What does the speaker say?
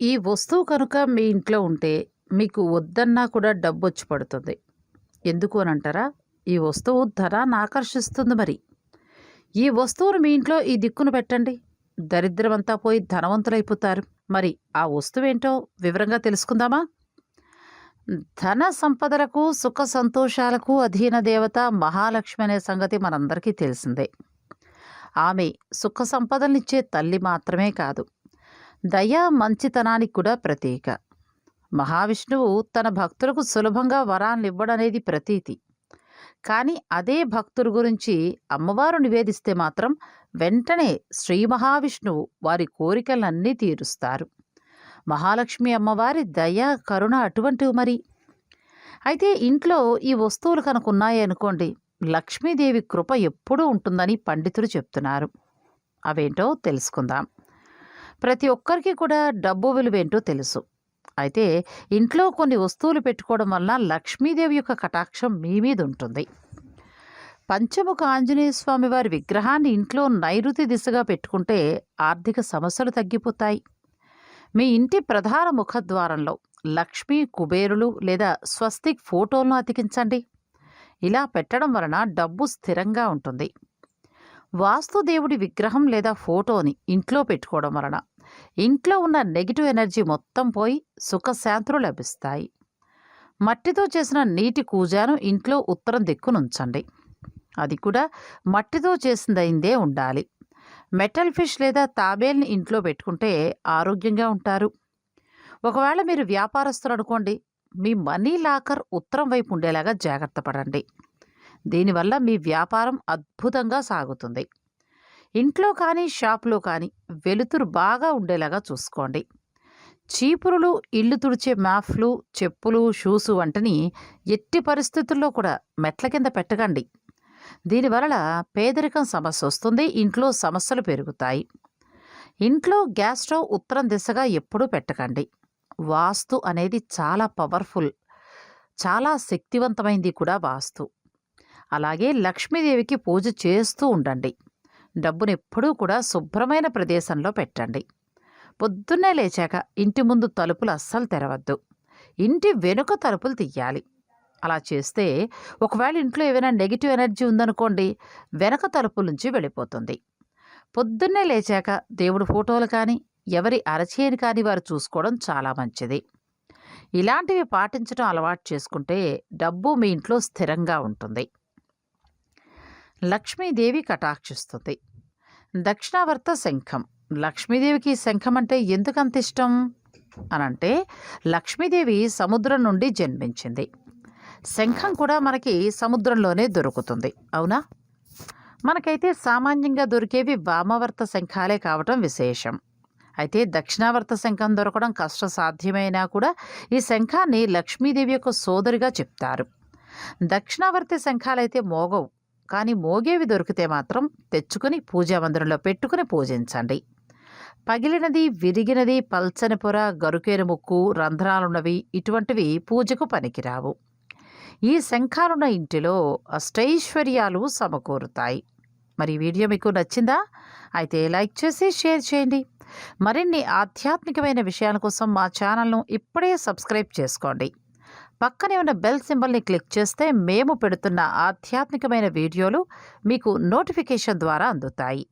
ఈ వస్తువు కనుక మీ ఇంట్లో ఉంటే మీకు వద్దన్నా కూడా డబ్బొచ్చి పడుతుంది. ఎందుకు అని అంటారా ఈ వస్తువు ధనాన్ని ఆకర్షిస్తుంది మరి. ఈ వస్తువును మీ ఇంట్లో ఈ దిక్కును పెట్టండి. దరిద్రమంతా పోయి ధనవంతులైపోతారు. మరి ఆ వస్తువు ఏంటో వివరంగా తెలుసుకుందామా? ధన సంపదలకు, సుఖ సంతోషాలకు అధీన దేవత మహాలక్ష్మి అనే సంగతి మనందరికీ తెలిసిందే. ఆమె సుఖ సంపదలనిచ్చే తల్లి మాత్రమే కాదు. దయ, మంచితనానికి కూడా ప్రతీక. మహావిష్ణువు తన భక్తులకు సులభంగా వరాన్ని ఇవ్వడనేది ప్రతీతి. కానీ అదే భక్తుల గురించి అమ్మవారు నివేదిస్తే మాత్రం వెంటనే శ్రీ మహావిష్ణువు వారి కోరికలన్నీ తీరుస్తారు. మహాలక్ష్మి అమ్మవారి దయ, కరుణ అటువంటివి మరి. అయితే ఇంట్లో ఈ వస్తువులు కనుక ఉన్నాయనుకోండి లక్ష్మీదేవి కృప ఎప్పుడూ ఉంటుందని పండితులు చెప్తున్నారు. అవేంటో తెలుసుకుందాం. ప్రతి ఒక్కరికి కూడా డబ్బు విలువేంటో తెలుసు. అయితే ఇంట్లో కొన్ని వస్తువులు పెట్టుకోవడం వలన లక్ష్మీదేవి యొక్క కటాక్షం మీ మీద ఉంటుంది. పంచముఖ ఆంజనేయ స్వామి వారి విగ్రహాన్ని ఇంట్లో నైరుతి దిశగా పెట్టుకుంటే ఆర్థిక సమస్యలు తగ్గిపోతాయి. మీ ఇంటి ప్రధాన ముఖద్వారంలో లక్ష్మీ, కుబేరులు లేదా స్వస్తిక్ ఫోటోలను అతికించండి. ఇలా పెట్టడం వలన డబ్బు స్థిరంగా ఉంటుంది. వాస్తు దేవుడి విగ్రహం లేదా ఫోటోని ఇంట్లో పెట్టుకోవడం వలన ఇంట్లో ఉన్న నెగిటివ్ ఎనర్జీ మొత్తం పోయి సుఖశాంతులు లభిస్తాయి. మట్టితో చేసిన నీటి కూజాను ఇంట్లో ఉత్తరం దిక్కునుంచండి. అది కూడా మట్టితో చేసిందైందే ఉండాలి. మెటల్ ఫిష్ లేదా తాబేల్ని ఇంట్లో పెట్టుకుంటే ఆరోగ్యంగా ఉంటారు. ఒకవేళ మీరు వ్యాపారస్తులు అనుకోండి మీ మనీ లాకర్ ఉత్తరం వైపు ఉండేలాగా జాగ్రత్త పడండి. దీనివల్ల మీ వ్యాపారం అద్భుతంగా సాగుతుంది. ఇంట్లో కానీ షాప్లో కానీ వెలుతురు బాగా ఉండేలాగా చూసుకోండి. చీపురులు, ఇల్లు తుడిచే మ్యాఫ్లు చెప్పులు, షూస్ వంటిని ఎట్టి పరిస్థితుల్లో కూడా మెట్ల కింద పెట్టకండి. దీనివలన పేదరికం సమస్య వస్తుంది. ఇంట్లో సమస్యలు పెరుగుతాయి. ఇంట్లో గ్యాస్ స్టవ్ ఉత్తరం దిశగా ఎప్పుడూ పెట్టకండి. వాస్తు అనేది చాలా పవర్ఫుల్. చాలా శక్తివంతమైంది కూడా వాస్తు. అలాగే లక్ష్మీదేవికి పూజ చేస్తూ ఉండండి. డబ్బును ఎప్పుడూ కూడా శుభ్రమైన ప్రదేశంలో పెట్టండి. పొద్దున్నే లేచాక ఇంటి ముందు తలుపులు అస్సలు తెరవద్దు. ఇంటి వెనుక తలుపులు తియ్యాలి. అలా చేస్తే ఒకవేళ ఇంట్లో ఏవైనా నెగిటివ్ ఎనర్జీ ఉందనుకోండి వెనక తలుపుల నుంచి వెళ్ళిపోతుంది. పొద్దున్నే లేచాక దేవుడి ఫోటోలు కానీ, ఎవరి అరచేయని కానీ వారు చూసుకోవడం చాలా మంచిది. ఇలాంటివి పాటించడం అలవాటు చేసుకుంటే డబ్బు మీ ఇంట్లో స్థిరంగా ఉంటుంది. లక్ష్మీదేవి కటాక్షిస్తుంది. దక్షిణావర్త శంఖం లక్ష్మీదేవికి శంఖం అంటే ఎందుకంత ఇష్టం అనంటే లక్ష్మీదేవి సముద్రం నుండి జన్మించింది. శంఖం కూడా మనకి సముద్రంలోనే దొరుకుతుంది. అవునా? మనకైతే సామాన్యంగా దొరికేవి వామవర్త శంఖాలే కావటం విశేషం. అయితే దక్షిణావర్త శంఖం దొరకడం కష్ట సాధ్యమైనా కూడా ఈ శంఖాన్ని లక్ష్మీదేవి యొక్క సోదరిగా చెప్తారు. దక్షిణావర్తి శంఖాలైతే మోగవు. కానీ మోగేవి దొరికితే మాత్రం తెచ్చుకుని పూజా మందిరంలో పెట్టుకుని పూజించండి. పగిలినది, విరిగినది, పల్చని పొర, గరుకేరు ముక్కు, రంధ్రాలున్నవి ఇటువంటివి పూజకు పనికిరావు. ఈ శంఖాలున్న ఇంటిలో అష్టైశ్వర్యాలు సమకూరుతాయి. మరి వీడియో మీకు నచ్చిందా? అయితే లైక్ చేసి షేర్ చేయండి. మరిన్ని ఆధ్యాత్మికమైన విషయాల కోసం మా ఛానల్‌ను ఇప్పుడే సబ్స్క్రైబ్ చేసుకోండి. పక్కనే ఉన్న బెల్ సింబల్‌ని క్లిక్ చేస్తే మేము పెడుతున్న ఆధ్యాత్మికమైన వీడియోలు మీకు నోటిఫికేషన్ ద్వారా అందుతాయి.